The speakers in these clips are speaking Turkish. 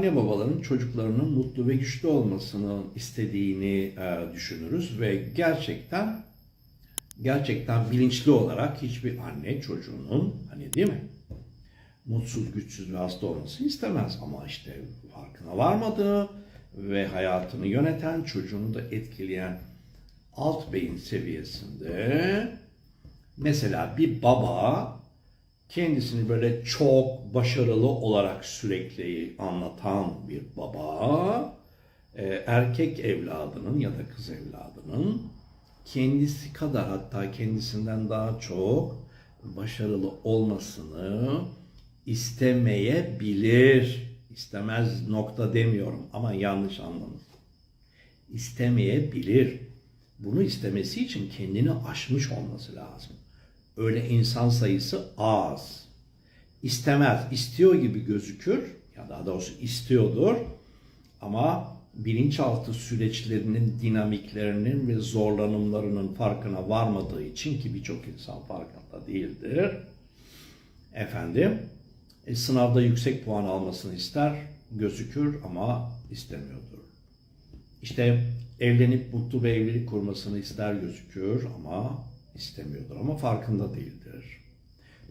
anne babaların çocuklarının mutlu ve güçlü olmasını istediğini e, düşünürüz ve gerçekten gerçekten bilinçli olarak hiçbir anne çocuğunun hani değil mi? Mutsuz, güçsüz ve hasta olmasını istemez ama işte farkına varmadığı ve hayatını yöneten, çocuğunu da etkileyen alt beyin seviyesinde mesela bir baba kendisini böyle çok başarılı olarak sürekli anlatan bir baba e, erkek evladının ya da kız evladının kendisi kadar hatta kendisinden daha çok başarılı olmasını istemeyebilir. İstemez nokta demiyorum ama yanlış anlamayın. İstemeyebilir. Bunu istemesi için kendini aşmış olması lazım. Öyle insan sayısı az. İstemez, istiyor gibi gözükür ya daha doğrusu istiyordur ama bilinçaltı süreçlerinin dinamiklerinin ve zorlanımlarının farkına varmadığı için ki birçok insan farkında değildir. Efendim, e, sınavda yüksek puan almasını ister, gözükür ama istemiyordur. İşte evlenip mutlu bir evlilik kurmasını ister gözüküyor ama istemiyordur ama farkında değildir.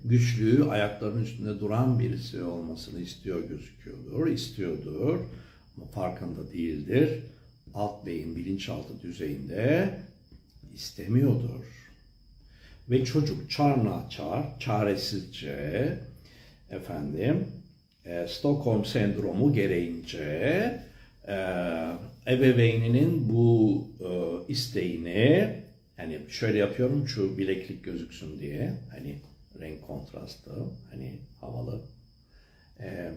Güçlü, ayaklarının üstünde duran birisi olmasını istiyor gözüküyordur, istiyordur ama farkında değildir. Alt beyin bilinçaltı düzeyinde istemiyordur. Ve çocuk çarna çar, çaresizce efendim e, Stockholm sendromu gereğince e, ebeveyninin bu e, isteğini hani şöyle yapıyorum şu bileklik gözüksün diye hani renk kontrastı hani havalı e,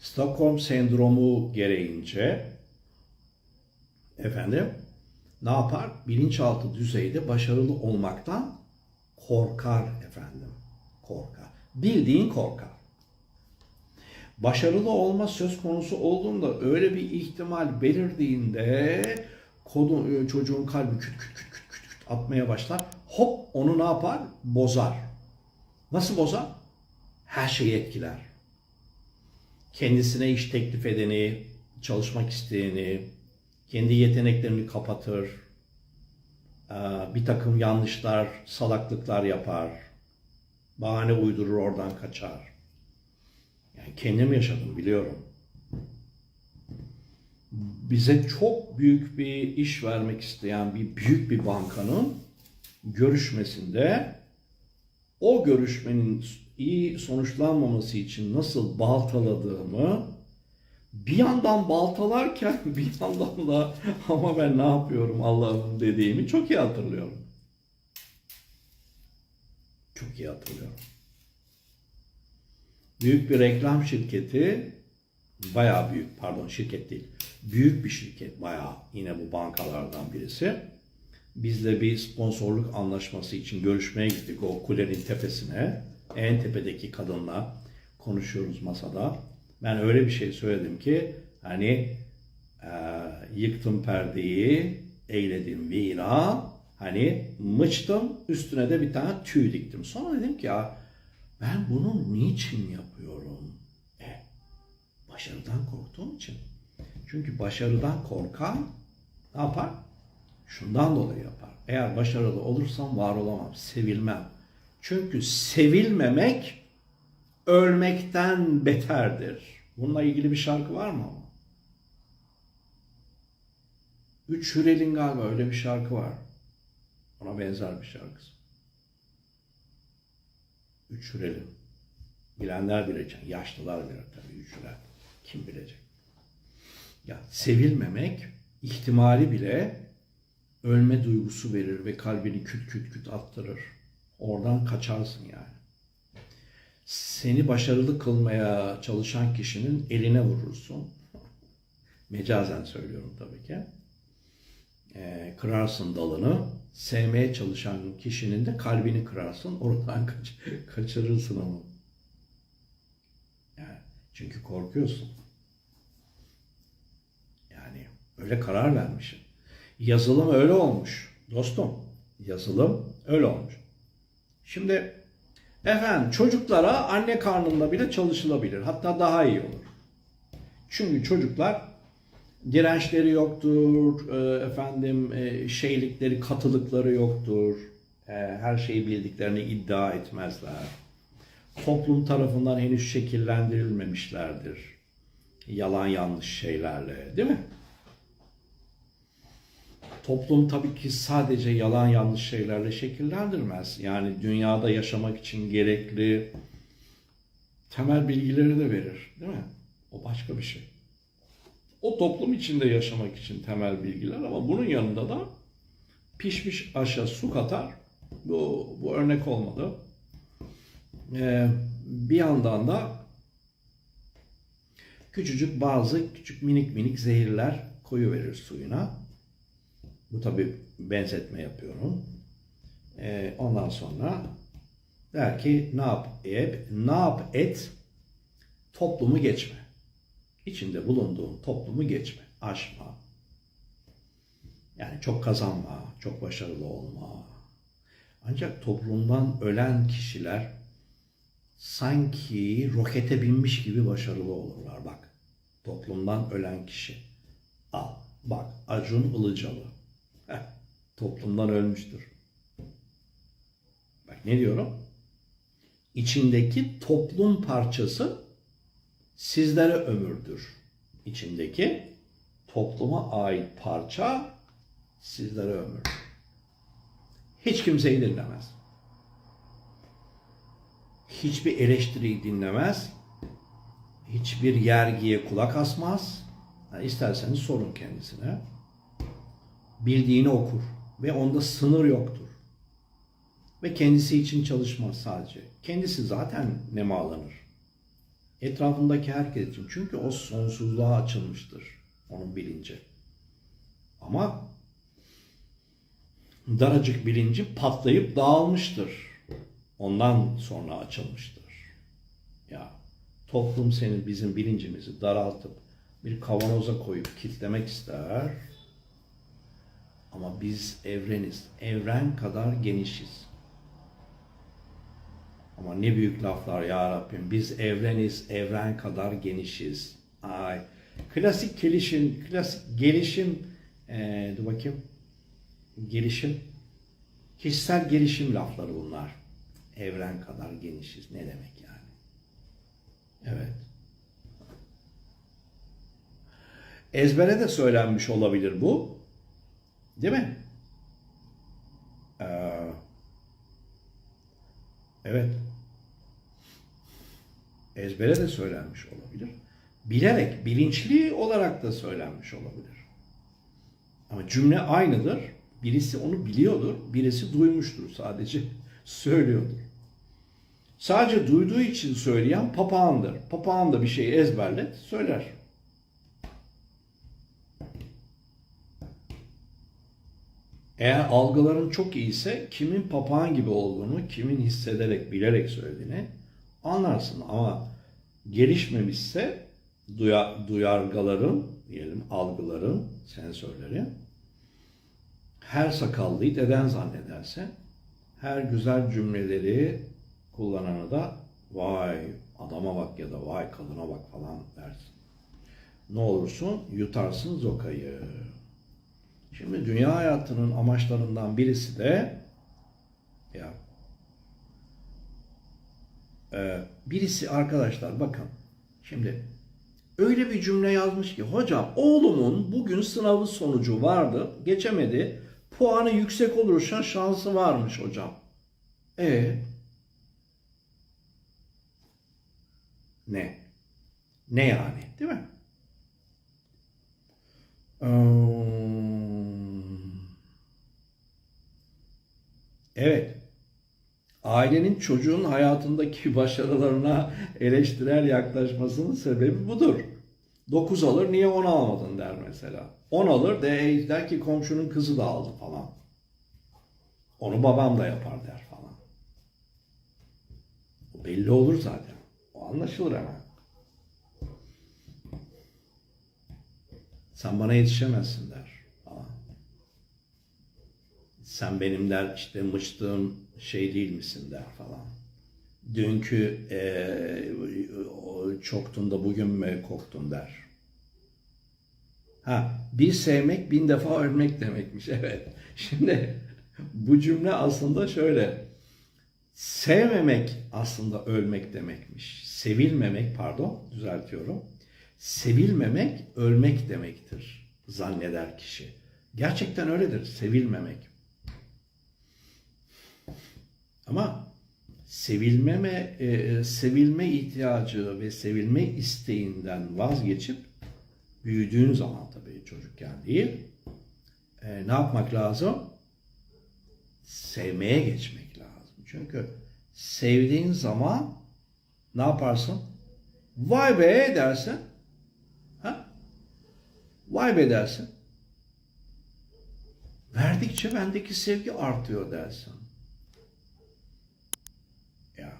Stockholm sendromu gereğince efendim ne yapar? Bilinçaltı düzeyde başarılı olmaktan korkar efendim. Korkar. Bildiğin korkar. Başarılı olma söz konusu olduğunda öyle bir ihtimal belirdiğinde konu, çocuğun kalbi küt küt küt atmaya başlar. Hop onu ne yapar? Bozar. Nasıl bozar? Her şeyi etkiler. Kendisine iş teklif edeni, çalışmak isteyeni, kendi yeteneklerini kapatır, Ee, bir takım yanlışlar, salaklıklar yapar, bahane uydurur oradan kaçar. Yani kendim yaşadım biliyorum. Bize çok büyük bir iş vermek isteyen bir büyük bir bankanın görüşmesinde o görüşmenin iyi sonuçlanmaması için nasıl baltaladığımı bir yandan baltalarken bir yandan da ama ben ne yapıyorum Allah'ım dediğimi çok iyi hatırlıyorum. Çok iyi hatırlıyorum. Büyük bir reklam şirketi, bayağı büyük, pardon şirket değil, büyük bir şirket, bayağı yine bu bankalardan birisi. Bizle bir sponsorluk anlaşması için görüşmeye gittik o kulenin tepesine. En tepedeki kadınla konuşuyoruz masada. Ben öyle bir şey söyledim ki hani e, yıktım perdeyi, eyledim vira, hani mıçtım, üstüne de bir tane tüy diktim. Sonra dedim ki ya ben bunu niçin yapıyorum? E, başarıdan korktuğum için. Çünkü başarıdan korkan ne yapar? Şundan dolayı yapar. Eğer başarılı olursam var olamam, sevilmem. Çünkü sevilmemek ölmekten beterdir. Bununla ilgili bir şarkı var mı? Üç Hürel'in galiba öyle bir şarkı var. Ona benzer bir şarkısı. Üç Hürel'in. Bilenler bilecek. Yaşlılar bilir tabii Üç Hürel. Kim bilecek? Ya sevilmemek ihtimali bile ölme duygusu verir ve kalbini küt küt küt attırır. Oradan kaçarsın yani seni başarılı kılmaya çalışan kişinin eline vurursun. Mecazen söylüyorum tabii ki. Ee, kırarsın dalını. Sevmeye çalışan kişinin de kalbini kırarsın. Oradan kaç kaçırırsın onu. Yani çünkü korkuyorsun. Yani öyle karar vermişim. Yazılım öyle olmuş. Dostum, yazılım öyle olmuş. Şimdi Efendim çocuklara anne karnında bile çalışılabilir. Hatta daha iyi olur. Çünkü çocuklar dirençleri yoktur, e, efendim e, şeylikleri, katılıkları yoktur. E, her şeyi bildiklerini iddia etmezler. Toplum tarafından henüz şekillendirilmemişlerdir. Yalan yanlış şeylerle, değil mi? Toplum tabii ki sadece yalan yanlış şeylerle şekillendirmez. Yani dünyada yaşamak için gerekli temel bilgileri de verir, değil mi? O başka bir şey. O toplum içinde yaşamak için temel bilgiler ama bunun yanında da pişmiş aşa su katar. Bu, bu örnek olmadı. Ee, bir yandan da küçücük bazı küçük minik minik zehirler koyu verir suyuna. Bu tabi benzetme yapıyorum. Ee, ondan sonra der ki ne yap et, ne yap et toplumu geçme. İçinde bulunduğun toplumu geçme, aşma. Yani çok kazanma, çok başarılı olma. Ancak toplumdan ölen kişiler sanki rokete binmiş gibi başarılı olurlar. Bak, toplumdan ölen kişi. Al, bak Acun Ilıcalı. Toplumdan ölmüştür. Bak ne diyorum? İçindeki toplum parçası sizlere ömürdür. İçindeki topluma ait parça sizlere ömür. Hiç kimseyi dinlemez. Hiçbir eleştiriyi dinlemez. Hiçbir yergiye kulak asmaz. Yani isterseniz sorun kendisine. Bildiğini okur ve onda sınır yoktur. Ve kendisi için çalışmaz sadece. Kendisi zaten nemalanır. Etrafındaki herkes için. Çünkü o sonsuzluğa açılmıştır. Onun bilinci. Ama daracık bilinci patlayıp dağılmıştır. Ondan sonra açılmıştır. Ya toplum senin bizim bilincimizi daraltıp bir kavanoza koyup kitlemek ister. Ama biz evreniz. Evren kadar genişiz. Ama ne büyük laflar ya Rabbim. Biz evreniz, evren kadar genişiz. Ay. Klasik gelişim, klasik gelişim, ee, dur bakayım. Gelişim, kişisel gelişim lafları bunlar. Evren kadar genişiz. Ne demek yani? Evet. Ezbere de söylenmiş olabilir bu. Değil mi? Ee, evet. Ezbere de söylenmiş olabilir. Bilerek, bilinçli olarak da söylenmiş olabilir. Ama cümle aynıdır. Birisi onu biliyordur, birisi duymuştur sadece. Söylüyordur. Sadece duyduğu için söyleyen papağandır. Papağan da bir şeyi ezberlet, söyler. Eğer algıların çok iyiyse kimin papağan gibi olduğunu, kimin hissederek, bilerek söylediğini anlarsın. Ama gelişmemişse duya, duyargaların, diyelim algıların, sensörleri her sakallıyı deden zannederse her güzel cümleleri kullananı da vay adama bak ya da vay kadına bak falan dersin. Ne olursun yutarsın zokayı. Şimdi dünya hayatının amaçlarından birisi de ya e, birisi arkadaşlar bakın şimdi öyle bir cümle yazmış ki hocam oğlumun bugün sınavı sonucu vardı geçemedi puanı yüksek olursa şansı varmış hocam. E ne? Ne yani? Değil mi? Evet. Ailenin çocuğun hayatındaki başarılarına eleştirel yaklaşmasının sebebi budur. 9 alır niye 10 almadın der mesela. 10 alır de der ki komşunun kızı da aldı falan. Onu babam da yapar der falan. O belli olur zaten. O anlaşılır hemen. Sen bana yetişemezsin der. Sen benim der işte mıçtığım şey değil misin der falan. Dünkü e, çoktun da bugün mü koktun der. Ha, bir sevmek bin defa ölmek demekmiş. Evet. Şimdi bu cümle aslında şöyle. Sevmemek aslında ölmek demekmiş. Sevilmemek pardon düzeltiyorum. Sevilmemek ölmek demektir zanneder kişi. Gerçekten öyledir sevilmemek. Ama sevilmeme e, sevilme ihtiyacı ve sevilme isteğinden vazgeçip büyüdüğün zaman tabii çocukken değil e, ne yapmak lazım? Sevmeye geçmek lazım. Çünkü sevdiğin zaman ne yaparsın? Vay be dersin. Ha? Vay be dersin. Verdikçe bendeki sevgi artıyor dersin. Ya.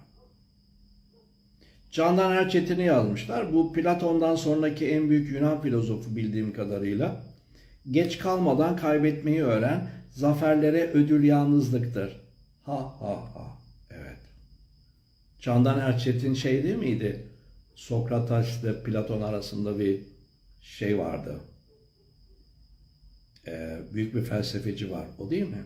Candan Erçetin'i yazmışlar. Bu Platon'dan sonraki en büyük Yunan filozofu bildiğim kadarıyla. Geç kalmadan kaybetmeyi öğren. Zaferlere ödül yalnızlıktır. Ha ha ha. Evet. Candan Erçetin şey değil miydi? Sokrates ile Platon arasında bir şey vardı. Ee, büyük bir felsefeci var. O değil mi?